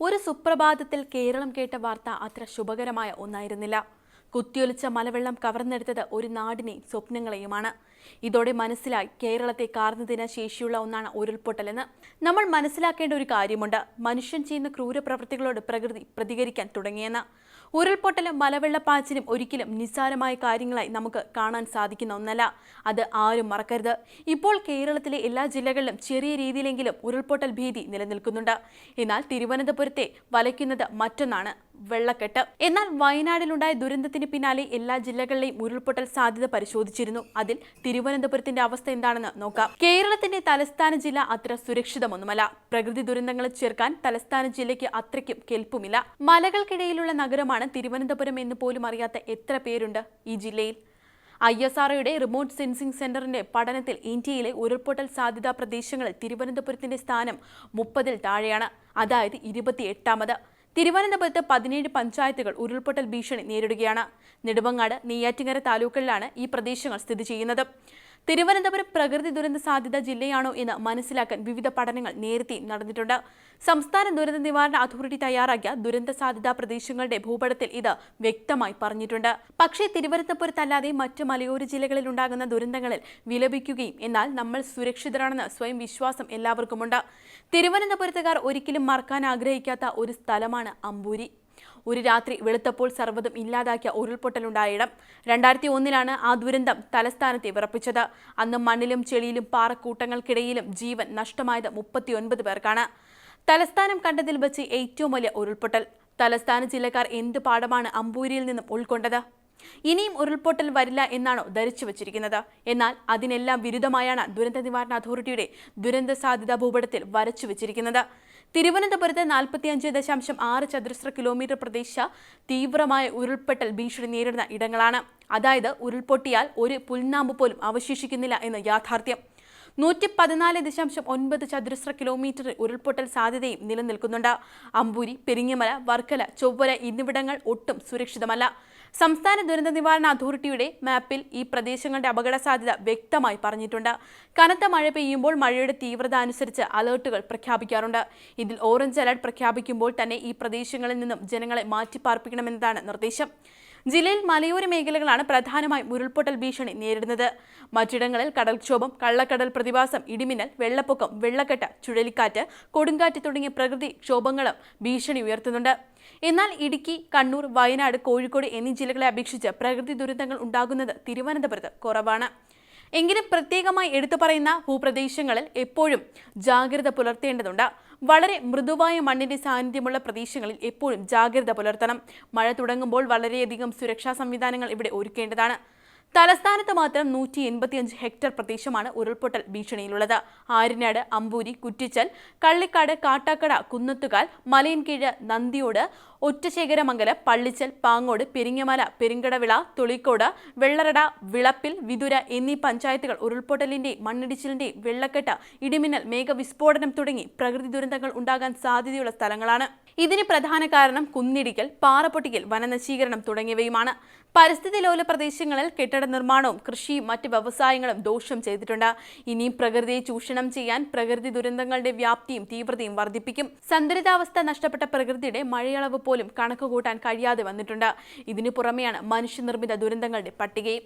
ഒരു സുപ്രഭാതത്തിൽ കേരളം കേട്ട വാർത്ത അത്ര ശുഭകരമായ ഒന്നായിരുന്നില്ല. കുത്തിയൊലിച്ച മലവെള്ളം കവർന്നെടുത്തത് ഒരു നാടിനെ സ്വപ്നങ്ങളെയുമാണ്. ഇതോടെ മനസ്സിലായി കേരളത്തെ കാർന്നതിന് ശേഷിയുള്ള ഒന്നാണ് ഉരുൾപൊട്ടലെന്ന്. നമ്മൾ മനസ്സിലാക്കേണ്ട ഒരു കാര്യമുണ്ട്. മനുഷ്യൻ ചെയ്യുന്ന ക്രൂരപ്രവൃത്തികളോട് പ്രകൃതി പ്രതികരിക്കാൻ തുടങ്ങിയെന്ന്. ഉരുൾപൊട്ടലും മലവെള്ളപ്പാച്ചിലും ഒരിക്കലും നിസ്സാരമായ കാര്യങ്ങളായി നമുക്ക് കാണാൻ സാധിക്കുന്ന ഒന്നല്ല. അത് ആരും മറക്കരുത്. ഇപ്പോൾ കേരളത്തിലെ എല്ലാ ജില്ലകളിലും ചെറിയ രീതിയിലെങ്കിലും ഉരുൾപൊട്ടൽ ഭീതി നിലനിൽക്കുന്നുണ്ട്. എന്നാൽ തിരുവനന്തപുരത്തെ വലയ്ക്കുന്നത് മറ്റൊന്നാണ്. വെള്ളക്കെട്ട്. എന്നാൽ വയനാടിലുണ്ടായ ദുരന്തത്തിന് പിന്നാലെ എല്ലാ ജില്ലകളിലെയും ഉരുൾപൊട്ടൽ സാധ്യത പരിശോധിച്ചിരുന്നു. അതിൽ തിരുവനന്തപുരത്തിന്റെ അവസ്ഥ എന്താണെന്ന് നോക്കാം. കേരളത്തിന്റെ തലസ്ഥാന ജില്ല അത്ര സുരക്ഷിതമൊന്നുമല്ല. പ്രകൃതി ദുരന്തങ്ങളെ ചേർക്കാൻ തലസ്ഥാന ജില്ലയ്ക്ക് അത്രയ്ക്കും കെൽപ്പുമില്ല. മലകൾക്കിടയിലുള്ള നഗരമാണ് തിരുവനന്തപുരം എന്ന് പോലും അറിയാത്ത എത്ര പേരുണ്ട് ഈ ജില്ലയിൽ? ഐ എസ് ആർഒയുടെ റിമോട്ട് സെൻസിംഗ് സെന്ററിന്റെ പഠനത്തിൽ ഇന്ത്യയിലെ ഉരുൾപൊട്ടൽ സാധ്യതാ പ്രദേശങ്ങളിൽ തിരുവനന്തപുരത്തിന്റെ സ്ഥാനം മുപ്പതിൽ താഴെയാണ്. അതായത് ഇരുപത്തിയെട്ടാമത്. തിരുവനന്തപുരത്ത് പതിനേഴ് പഞ്ചായത്തുകൾ ഉരുൾപൊട്ടൽ ഭീഷണി നേരിടുകയാണ്. നെടുമങ്ങാട് നെയ്യാറ്റിങ്ങര താലൂക്കുകളിലാണ് ഈ പ്രദേശങ്ങൾ സ്ഥിതി ചെയ്യുന്നത്. തിരുവനന്തപുരം പ്രകൃതി ദുരന്ത സാധ്യത ജില്ലയാണോ എന്ന് മനസ്സിലാക്കാൻ വിവിധ പഠനങ്ങൾ നേരത്തെ നടന്നിട്ടുണ്ട്. സംസ്ഥാന ദുരന്ത നിവാരണ അതോറിറ്റി തയ്യാറാക്കിയ ദുരന്ത സാധ്യതാ പ്രദേശങ്ങളുടെ ഭൂപടത്തിൽ ഇത് വ്യക്തമായി പറഞ്ഞിട്ടുണ്ട്. പക്ഷേ തിരുവനന്തപുരത്തല്ലാതെ മറ്റ് മലയോര ജില്ലകളിൽ ഉണ്ടാകുന്ന ദുരന്തങ്ങളിൽ വിലപിക്കുകയും എന്നാൽ നമ്മൾ സുരക്ഷിതരാണെന്ന് സ്വയം വിശ്വാസം എല്ലാവർക്കുമുണ്ട്. തിരുവനന്തപുരത്തുകാർ ഒരിക്കലും മറക്കാൻ ആഗ്രഹിക്കാത്ത ഒരു സ്ഥലമാണ് അമ്പൂരി. ഒരു രാത്രി വെളുത്തപ്പോൾ സർവതും ഇല്ലാതാക്കിയ ഉരുൾപൊട്ടലുണ്ടായിടം രണ്ടായിരത്തി ഒന്നിലാണ് ആ ദുരന്തം തലസ്ഥാനത്തെ വിറപ്പിച്ചത്. അന്ന് മണ്ണിലും ചെളിയിലും പാറക്കൂട്ടങ്ങൾക്കിടയിലും ജീവൻ നഷ്ടമായത് മുപ്പത്തിയൊൻപത് പേർക്കാണ്. തലസ്ഥാനം കണ്ടതിൽ വെച്ച് ഏറ്റവും വലിയ ഉരുൾപൊട്ടൽ. തലസ്ഥാന ജില്ലക്കാർ എന്ത് പാഠമാണ് അമ്പൂരിയിൽ നിന്നും ഉൾക്കൊണ്ടത്? ഇനിയും ഉരുൾപൊട്ടൽ വരില്ല എന്നാണോ ധരിച്ചു വച്ചിരിക്കുന്നത്? എന്നാൽ അതിനെല്ലാം വിരുദ്ധമായാണ് ദുരന്ത നിവാരണ അതോറിറ്റിയുടെ ദുരന്ത സാധ്യതാ ഭൂപടത്തിൽ വരച്ചു വെച്ചിരിക്കുന്നത്. തിരുവനന്തപുരത്ത് നാൽപ്പത്തിയഞ്ച് ദശാംശം ആറ് ചതുരശ്ര കിലോമീറ്റർ പ്രദേശ തീവ്രമായ ഉരുൾപൊട്ടൽ ഭീഷണി നേരിടുന്ന ഇടങ്ങളാണ്. അതായത് ഉരുൾപൊട്ടിയാൽ ഒരു പുൽനാമ്പ് പോലും അവശേഷിക്കുന്നില്ല എന്ന് യാഥാർത്ഥ്യം. നൂറ്റി പതിനാല് ദശാംശം ഒൻപത് ചതുരശ്ര കിലോമീറ്റർ ഉരുൾപൊട്ടൽ സാധ്യതയും നിലനിൽക്കുന്നുണ്ട്. അമ്പൂരി പെരിങ്ങമല വർക്കല ചൊവ്വര എന്നിവിടങ്ങൾ ഒട്ടും സുരക്ഷിതമല്ല. സംസ്ഥാന ദുരന്ത നിവാരണ അതോറിറ്റിയുടെ മാപ്പിൽ ഈ പ്രദേശങ്ങളുടെ അപകട സാധ്യത വ്യക്തമായി പറഞ്ഞിട്ടുണ്ട്. കനത്ത മഴ പെയ്യുമ്പോൾ മഴയുടെ തീവ്രത അനുസരിച്ച് അലേർട്ടുകൾ പ്രഖ്യാപിക്കാറുണ്ട്. ഇതിൽ ഓറഞ്ച് അലർട്ട് പ്രഖ്യാപിക്കുമ്പോൾ തന്നെ ഈ പ്രദേശങ്ങളിൽ നിന്നും ജനങ്ങളെ മാറ്റിപ്പാർപ്പിക്കണമെന്നതാണ് നിർദ്ദേശം. ജില്ലയിൽ മലയോര മേഖലകളാണ് പ്രധാനമായും ഉരുൾപൊട്ടൽ ഭീഷണി നേരിടുന്നത്. മറ്റിടങ്ങളിൽ കടൽക്ഷോഭം കള്ളക്കടൽ പ്രതിഭാസം ഇടിമിന്നൽ വെള്ളപ്പൊക്കം വെള്ളക്കെട്ട് ചുഴലിക്കാറ്റ് കൊടുങ്കാറ്റ് തുടങ്ങിയ പ്രകൃതി ക്ഷോഭങ്ങളും ഭീഷണി ഉയർത്തുന്നുണ്ട്. എന്നാൽ ഇടുക്കി കണ്ണൂർ വയനാട് കോഴിക്കോട് എന്നീ ജില്ലകളെ അപേക്ഷിച്ച് പ്രകൃതി ദുരന്തങ്ങൾ ഉണ്ടാകുന്നത് തിരുവനന്തപുരത്ത് കുറവാണ്. എങ്കിലും പ്രത്യേകമായി എടുത്തു പറയുന്ന ഭൂപ്രദേശങ്ങളിൽ എപ്പോഴും ജാഗ്രത പുലർത്തേണ്ടതുണ്ട്. വളരെ മൃദുവായ മണ്ണിന്റെ സാന്നിധ്യമുള്ള പ്രദേശങ്ങളിൽ എപ്പോഴും ജാഗ്രത പുലർത്തണം. മഴ തുടങ്ങുമ്പോൾ വളരെയധികം സുരക്ഷാ സംവിധാനങ്ങൾ ഇവിടെ ഒരുക്കേണ്ടതാണ്. തലസ്ഥാനത്ത് മാത്രം നൂറ്റി എൺപത്തിയഞ്ച് ഹെക്ടർ പ്രദേശമാണ് ഉരുൾപൊട്ടൽ ഭീഷണിയിലുള്ളത്. ആര്യനാട് അമ്പൂരി കുറ്റിച്ചൽ കള്ളിക്കാട് കാട്ടാക്കട കുന്നത്തുകാൽ മലയൻകീഴ് നന്ദിയോട് ഒറ്റശേഖരമംഗലം പള്ളിച്ചൽ പാങ്ങോട് പെരിങ്ങമല പെരിങ്കടവിള തുളിക്കോട് വെള്ളറട വിളപ്പിൽ വിതുര എന്നീ പഞ്ചായത്തുകൾ ഉരുൾപൊട്ടലിന്റെ മണ്ണിടിച്ചിലിന്റെ വെള്ളക്കെട്ട് ഇടിമിന്നൽ മേഘവിസ്ഫോടനം തുടങ്ങി പ്രകൃതി ദുരന്തങ്ങൾ ഉണ്ടാകാൻ സാധ്യതയുള്ള സ്ഥലങ്ങളാണ്. ഇതിന് പ്രധാന കാരണം കുന്നിടിക്കൽ പാറപ്പൊട്ടിക്കൽ വനനശീകരണം തുടങ്ങിയവയുമാണ്. പരിസ്ഥിതി ലോല പ്രദേശങ്ങളിൽ കെട്ടിട നിർമ്മാണവും കൃഷിയും മറ്റ് വ്യവസായങ്ങളും ദോഷം ചെയ്തിട്ടുണ്ട്. ഇനിയും പ്രകൃതിയെ ചൂഷണം ചെയ്യാൻ പ്രകൃതി ദുരന്തങ്ങളുടെ വ്യാപ്തിയും തീവ്രതയും വർദ്ധിപ്പിക്കും. സന്തുലിതാവസ്ഥ നഷ്ടപ്പെട്ട പ്രകൃതിയുടെ മഴയളവ് പോലും കണക്കുകൂട്ടാൻ കഴിയാതെ വന്നിട്ടുണ്ട്. ഇതിനു പുറമെയാണ് മനുഷ്യനിർമ്മിത ദുരന്തങ്ങളുടെ പട്ടികയും.